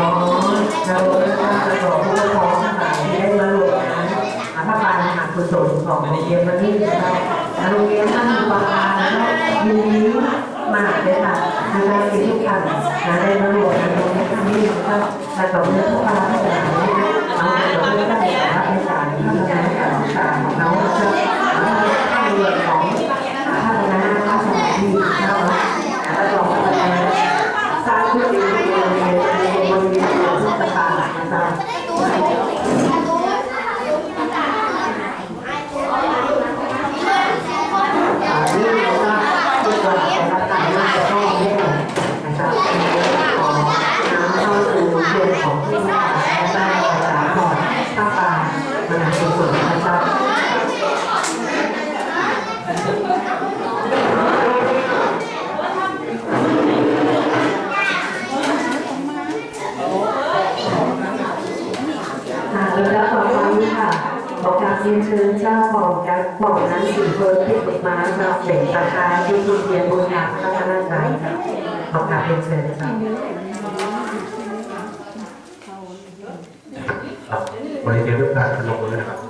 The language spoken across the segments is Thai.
น้อยเราจะขอผู้ปกครองทั้งหลายที่ได้มาร่วมงานพระบาทมหากุศลของโรงเรียนวันนี้นะครับโรงเรียนท่านผู้ปกครองนะครับยินดีมากเลยค่ะทางการทุกท่านนะได้มาร่วงานตรงนี้ครั้งนี้นะครับแต่ต่อเนื่องทุกการทั้งหลายเอาไปต่อเนื่องตั้งแต่รับในการพัฒนาการศึกษาของเรานะครับในเรื่อ ขอกราบเรียนเชิญเจ้าของจากบอกนั้นสิเพิ่มที่ติดมาเราเป็นตาคาที่ทุนเรียนบุญญาพัฒนาการค่ะขอกราบเรียนเชิญค่ะครับบริเวณรูปการพนมมือนะครับ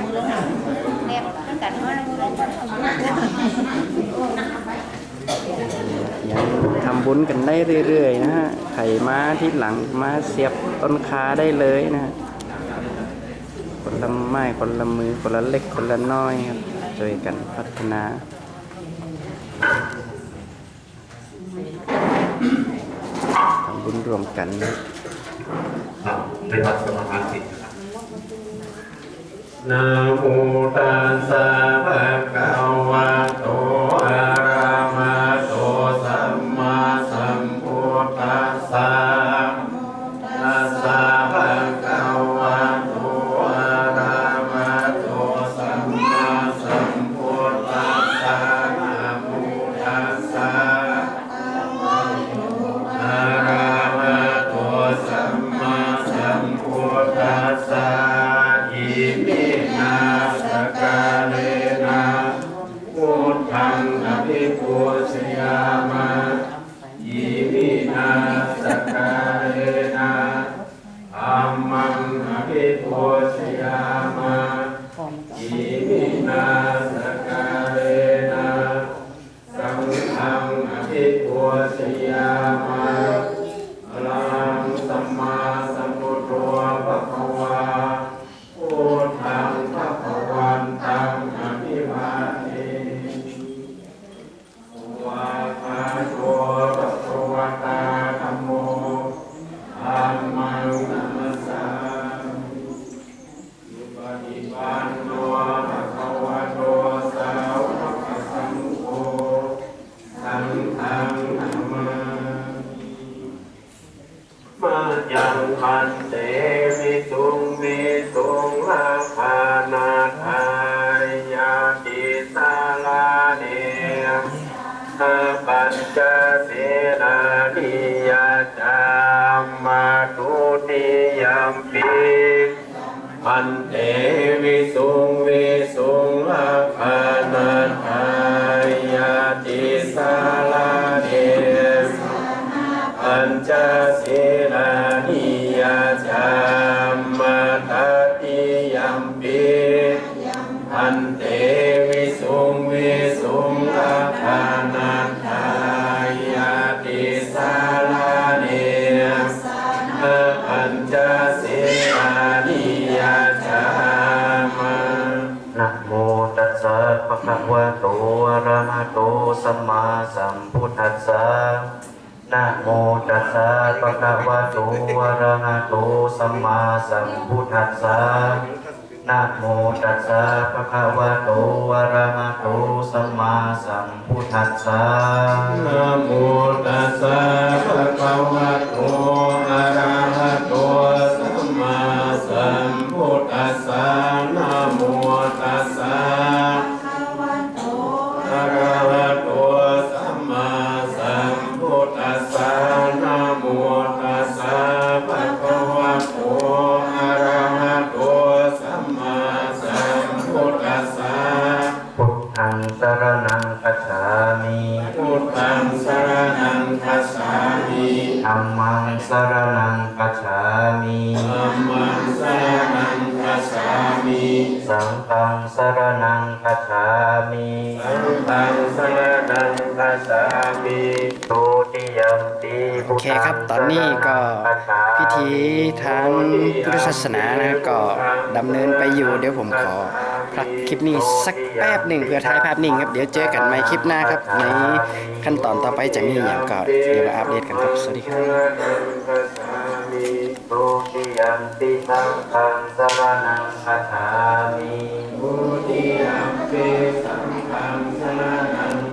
อใจหรือบ้านสีถ้อยนะครับยังทำบุญกันได้เรื่อยๆนะฮะ ไข่ม้าที่หลังม้าเสียบต้นขาได้เลยนะฮะคนละไม้คนละมือคนละเล็กคนละน้อยครับช่วยกันพัฒนาทำบุญรวมกันนะครับในวัดสมาธิ นะครับนะโมตัสสะภะคะวะโตอะระหะโตสัมมาสัมพุทธัสสะ ภิ ฏิปันโนภะคะวะโตสาวกสังโฆสังฆังนามามิมายังพันเตวิสุงวิสุงลาภานาทายาติสาลาเนอาปัญจศีลานิยาจามาตุติยมปี พันเตวิสุงวิสุงลาภานาทายาติสาลาเดปัญจศีลา คะวะโตอะระหะโตสัมมาสัมพุทธัสสะนะโมตัสสะภะคะวะโตอะระหะโตสัมมาสัมพุทธัสสะนะโมตัสสะภะคะวะโตอะระหะโตสัมมาสัมพุทธัสสะนะโมตัสสะภะคะวะโตอะระหะโตสัมมาสัมพุทธัสสะนะ งสรณังคัจฉามิธัมมังสรณังคัจฉามิสังฆังสรณังคัจฉามิสังฆังสรณังคัจฉามิทุติยัมปิโอเคครับ ตอนนี้ก็พิธีทางพุทธศาสนานะก็ดำเนินไปอยู่เดี๋ยวผมขอ พักคลิปนี้สักแป๊บหนึ่งเพื่อถ่ายภาพนิ่งครับเดี๋ยวเจอกันใหม่คลิปหน้าครับ ในขั้นตอนต่อไปจะมีอย่างก่อนเดี๋ยวมาอัปเดตกันครับ สวัสดีครับ